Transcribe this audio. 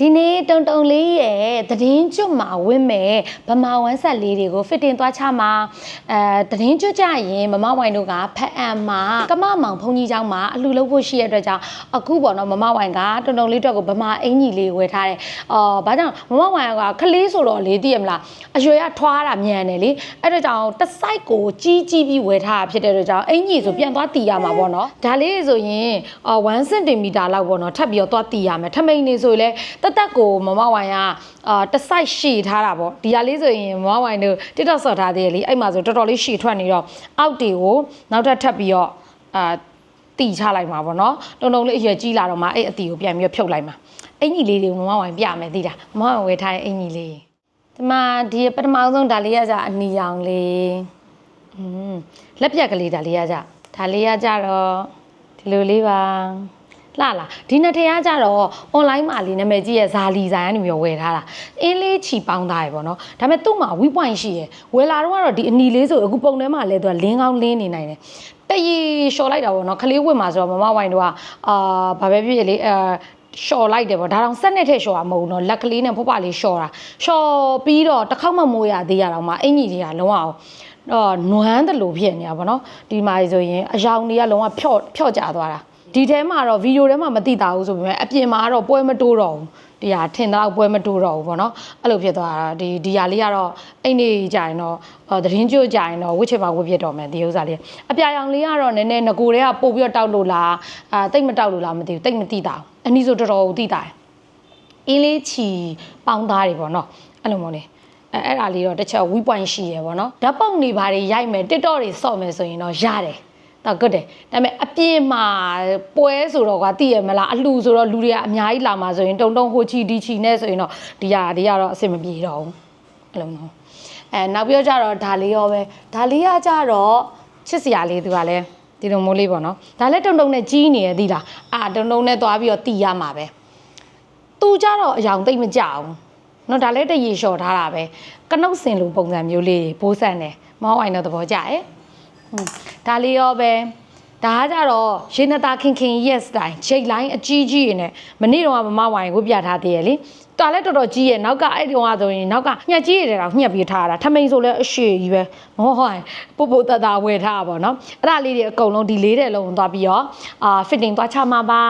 ဒီနေ့တုံတုံလေးရဲ့သတင်းကျွတ်မှာဝင့်မဲ့ဗမာဝမ်းဆက်လေးတွေကို fitting သွားချမှာအဲသတင်းကျွတ်ကြရင်မမဝိုင်တို့ကဖက်အံမှာကမမောင်ဖုန်ကြီးเจ้าမှာအလှလုပ်ဖို့ရှိရတဲ့အတွက်ကြောင့်အခုပေါ့နော်မမဝိုင်ကတုံတုံလေးအတွက်ကိုဗမာအင်ကြီးလေးဝယ်ထားတယ်အော်ဘာကြောင့်မမဝိုင်ကခလေးဆိုတော့လေသိရမလားအရွယ်ကထွားတာမြန်တယ်လေအဲ့တော့ကြောင့်တစ်စိုက်ကိုကြီးကြီးပြီးဝယ်ထားတာဖြစ်တဲ့အတွက်ကြောင့်အင်ကြီးဆိုပြန်သွားတီးရမှာပေါ့နော်ဒါလေးဆိုရင်အော်1 cm လောက်ပေါ့နော်ထပ်ပြီးတော့သွားတီးရမယ်ထမိန်နေဆိုရင်လည်း တက်တက်ကိုမမဝိုင်ကအာတစ်စိုက်ရှည်ထားတာပေါ့ဒီဟာလေးဆိုရင်မမဝိုင်တို့ TikTok ဆော့ထားသေးတယ်လေအဲ့မှာဆိုတော်တော်လေးရှည်ထွက်နေတော့အောက်တွေကိုနောက်ထပ်ထပ်ပြီးတော့အာတီချလိုက်မှာပေါ့နော်တုံတုံလေးအရွယ်ကြီးလာတော့မှအဲ့အတီကိုပြန်ပြီးတော့ဖြုတ်လိုက်မှာအင်ကြီးလေးတွေမမဝိုင်ပြမယ်သိတာမမဝိုင်ဝယ်ထားတဲ့အင်ကြီးလေးဒီမှာဒီပထမဆုံးဒါလေးကကြအနီရောင်လေးอืมလက်ပြက်ကလေးဒါလေးကကြဒါလေးကကြတော့ဒီလိုလေးပါ လှလာဒီနှစ်ထည်ကကြတော့ online မှာလေးနာမည်ကြီးရဲ့ဇာလီဆိုင်ကနေမျိုးဝယ်ထားတာအင်းလေးချီပေါင်းသားရယ်ပေါ့နော်ဒါပေမဲ့သူ့မှာ weak point ရှိရယ်ဝယ်လာတော့ကတော့ဒီအနီလေးဆိုအခုပုံထဲမှာလဲသူကလင်းကောင်းလင်းနေနိုင်တယ်တရီလျှော်လိုက်တာပေါ့နော်ခလေးဝတ်မှာဆိုတော့မမဝိုင်တို့ကအာဘာပဲဖြစ်ဖြစ်လေအဲရှော်လိုက်တယ်ပေါ့ဒါတောင်စက်နဲ့ထည့်ရှော်တာမဟုတ်ဘူးเนาะလက်ကလေးနဲ့ဖုတ်ပါလေးရှော်တာရှော်ပြီးတော့တစ်ခေါက်မှမိုးရသေးရတော့မှအင်ကြီးတွေကလုံးဝအောင်တော့နွမ်းတယ်လို့ဖြစ်နေတာပေါ့နော်ဒီမှာဆိုရင်အယောင်တွေကလုံးဝဖြော့ဖြော့ကျသွားတာ ဒီထဲမှာတော့ဗီဒီယိုထဲမှာမသိတာဘူးဆိုပေမဲ့အပြင်မှာကတော့ပွဲမတိုးတော့ဘူးဒီဟာထင်တော့ပွဲမတိုးတော့ဘူးပေါ့နော်အဲ့လိုဖြစ်သွားတာဒီဒီဟာလေးကတော့အိမ်နေကြရင်တော့အော်သတင်းကြွကြရင်တော့ဝစ်ချင်ပါဝစ်ဖြစ်တော့မယ်ဒီဥစ္စာလေးအပြာရောင်လေးကတော့နည်းနည်းငကိုတွေကပို့ပြီးတော့တောက်လို့လားအာတိတ်မတောက်လို့လားမသိဘူးတိတ်မသိတာဘူးအနည်းဆိုတော်တော်ကိုသိတာတယ်အင်းလေးချီပေါင်းသားတွေပေါ့နော်အဲ့လိုမျိုးလေအဲအဲ့ဒါလေးတော့တစ်ချက် weak point ရှိရယ်ပေါ့နော်ဓာတ်ပုံတွေဘာတွေရိုက်မယ် TikTok တွေစော့မယ်ဆိုရင်တော့ရတယ် တော့ good တယ်ဒါပေမဲ့အပြင်းမှာပွဲဆိုတော့ကသိရမလားအလှဆိုတော့လူတွေကအများကြီးလာမှာဆိုရင်တုံတုံဟိုချီဒီချီနဲ့ဆိုရင်တော့ဒီဟာတွေကတော့အဆင်မပြေတော့ဘူးအဲ့လိုမျိုးအဲနောက်ပြီးတော့ကြတော့ဒါလေးရောပဲဒါလေးကကြတော့ချစ်စရာလေးသူကလည်းဒီလိုမျိုးလေးပေါ့နော်ဒါလည်းတုံတုံနဲ့ကြီးနေရသီလားအာတုံတုံနဲ့သွားပြီးတော့တီးရမှာပဲသူကြတော့အယောင်သိမ့်မကြအောင်နော်ဒါလည်းတရေလျှော်ထားတာပဲကနုတ်စင်လိုပုံစံမျိုးလေးဘိုးဆန်တယ်မောင်းဝိုင်တော့သဘောကျရဲ့ဟွန်း ဒါလေးရောပဲဒါကကြတော့ရေနတာခင်ခင် yes တိုင်းချိတ်လိုင်းအကြီးကြီးရနဲ့မနေ့တော့မမဝိုင်ကိုပြထားသေးရလေတော်လည်းတော်တော်ကြီးရဲ့နောက်ကအဲ့ဒီတော့ဆိုရင်နောက်ကညက်ကြီးရတယ်တော့ညက်ပြီးထားတာထမိန်ဆိုလည်းအရှိကြီးပဲမဟုတ်ဟိုပုတ်ပုတ်တတဝယ်ထားတာပေါ့နော်အဲ့ဒါလေးတွေအကုန်လုံးဒီလေးတဲ့လုံးသွားပြီးတော့အာ fitting သွားချမှာပါ